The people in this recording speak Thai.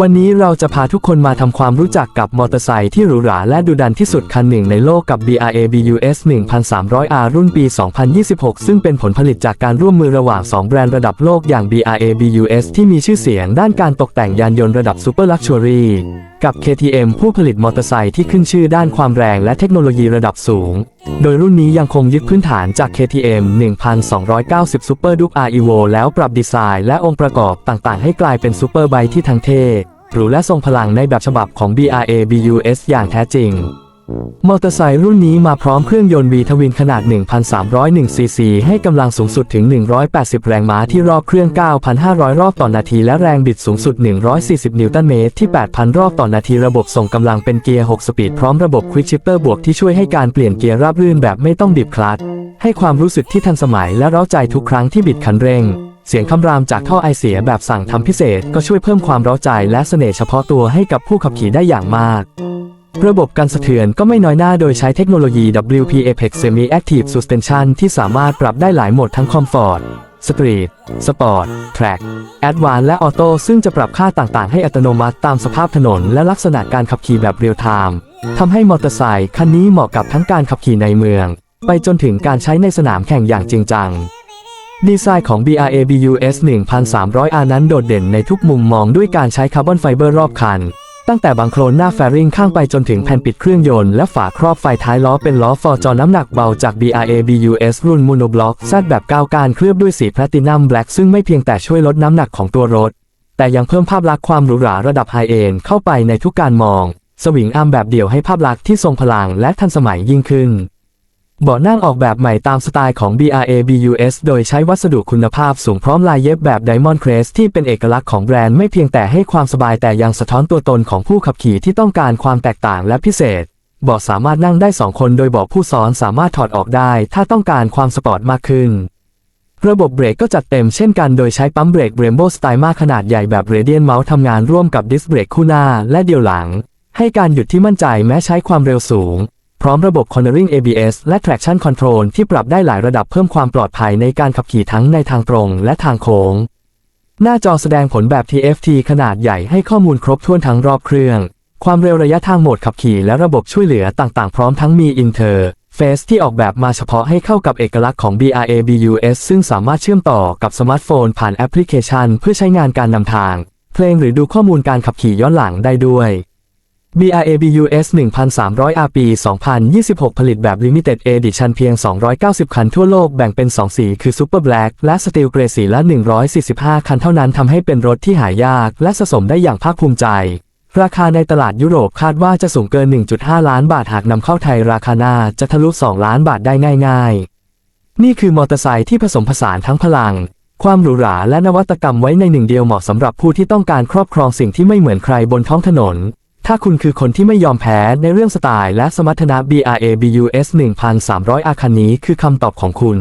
วันนี้เราจะพาทุกคนมาทำความรู้จักกับมอเตอร์ไซค์ที่หรูหราและดุดันที่สุดคันหนึ่งในโลกกับ BRA BUS 1300R รุ่นปี 2026 ซึ่งเป็นผลผลิตจากการร่วมมือระหว่าง 2 แบรนด์ระดับโลกอย่าง BRA BUS ที่มีชื่อเสียงด้านการตกแต่งยานยนต์ระดับซูเปอร์ลักชัวรี่กับ KTM ผู้ผลิตมอเตอร์ไซค์ที่ขึ้นชื่อด้านความแรงและเทคโนโลยีระดับสูง โดยรุ่นนี้ยังคงยึดพื้นฐานจาก KTM 1290 Super Duke R Evo แล้วปรับดีไซน์และองค์ประกอบต่างๆ ให้กลายเป็นซูเปอร์ไบค์ที่ทั้งเท่หรูและทรงพลังในแบบฉบับของ BRA BUS อย่างแท้จริง มอเตอร์ไซค์รุ่นนี้มาพร้อมเครื่องยนต์ V ทวินขนาด 1,301 ซีซี ให้กำลังสูงสุดถึง 180 แรงม้าที่รอบเครื่อง 9,500 รอบต่อนนาที และแรงบิดสูงสุด 140 นิวตันเมตรที่ 8,000 รอบต่อนนาที ระบบส่งกำลังเป็นเกียร์ 6 สปีด พร้อมระบบ Quick Shifter บวกที่ช่วยให้การเปลี่ยนเกียร์ราบรื่นแบบไม่ต้องบีบคลัตช์ให้ความรู้สึกที่ทันสมัยและเร้าใจทุกครั้งที่บิดคันเร่งเสียงคำรามจากท่อไอเสียแบบสั่งทำพิเศษ ก็ช่วยเพิ่มความเร้าใจและเสน่ห์เฉพาะตัวให้กับผู้ขับขี่ได้อย่างมาก ระบบกันสะเทือนก็ไม่น้อยหน้าโดยใช้เทคโนโลยี WP Apex Semi Active Suspension ที่สามารถปรับได้หลายโหมดทั้งคอมฟอร์ตสตรีทสปอร์ตแทร็กแอดวานและออโต้ซึ่งจะปรับค่าต่างๆ ให้อัตโนมัติตามสภาพถนน และลักษณะการขับขี่แบบเรียลไทม์ทำให้มอเตอร์ไซค์คันนี้เหมาะกับทั้งการขับขี่ในเมือง ไปจนถึงการใช้ในสนามแข่งอย่างจริงจังดีไซน์ของ BRA BUS 1300R นั้นโดดเด่นในทุกมุมมองด้วยการใช้คาร์บอนไฟเบอร์รอบคัน ตั้งแต่บังโคลนหน้าแฟริงข้างไปจนถึงแผ่นปิดเครื่องยนต์และฝาครอบไฟท้ายล้อเป็นล้อฟอร์จอน้ำหนักเบาจาก BRA BUS รุ่นมูโนบล็อกแซดแบบก้าวการเคลือบด้วยสีแพลตินัมแบล็กซึ่งไม่เพียงแต่ช่วยลดน้ำหนักของตัวรถ แต่ยังเพิ่มภาพลักษณ์ความหรูหราระดับไฮเอนด์เข้าไปในทุกการมอง สวิงอาร์มแบบเดี่ยวให้ภาพลักษณ์ที่ทรงพลังและทันสมัยยิ่งขึ้น เบาะนั่งออกแบบใหม่ตามสไตล์ของ BRA BUS โดยใช้วัสดุคุณภาพสูงพร้อมลายเย็บแบบ Diamond Crest ที่เป็นเอกลักษณ์ของแบรนด์ไม่เพียงแต่ให้ความสบายแต่ยังสะท้อนตัวตนของผู้ขับขี่ที่ต้องการความแตกต่างและพิเศษ เบาะสามารถนั่งได้ 2 คนโดยเบาะผู้ซ้อนสามารถถอดออกได้ ถ้าต้องการความสปอร์ตมากขึ้น ระบบเบรกก็จัดเต็มเช่นกันโดยใช้ปั๊มเบรก Brembo Styma ขนาดใหญ่แบบ Radiant Mouse ทำงานร่วมกับดิสเบรกคู่หน้าและเดียวหลัง ให้การหยุดที่มั่นใจแม้ใช้ความเร็วสูง พร้อมระบบ Cornering ABS และ Traction Control ที่ปรับได้หลายระดับเพิ่มความปลอดภัยในการขับขี่ทั้งในทางตรงและทางโค้ง หน้าจอแสดงผลแบบ TFT ขนาดใหญ่ให้ข้อมูลครบถ้วนทั้งรอบเครื่อง ความเร็วระยะทางโหมดขับขี่และระบบช่วยเหลือต่างๆ พร้อมทั้งมี Inter Face ที่ออกแบบมาเฉพาะให้เข้ากับเอกลักษณ์ของ BRA BUS ซึ่งสามารถเชื่อมต่อกับสมาร์ทโฟนผ่านแอปพลิเคชัน เพื่อใช้งานการนำทาง เพลงหรือดูข้อมูลการขับขี่ย้อนหลังได้ด้วย BRA BUS 1300 RP 2026 ผลิตแบบ Limited Edition เพียง 290 คันทั่วโลกแบ่งเป็น 2 สีคือ Super Black และ Steel Grey สีละ 145 คันเท่านั้นทำให้เป็นรถที่หายาก และสะสมได้อย่างภาคภูมิใจ ราคาในตลาดยุโรปคาดว่าจะสูงเกิน 1.5 ล้านบาทหากนำเข้าไทยราคาหน่าจะทะลุ 2 ล้านบาทได้ง่าย ๆ นี่คือมอเตอร์ไซค์ที่ผสมผสานทั้งพลัง ความหรูหราและนวัตกรรมไว้ในหนึ่งเดียวเหมาะสำหรับผู้ที่ต้องการครอบครองสิ่งที่ไม่เหมือนใครบนท้องถนน ถ้าคุณคือคนที่ไม่ยอมแพ้ในเรื่องสไตล์และสมรรถนะ BRA BUS 1300 อาคันนี้คือคำตอบของคุณ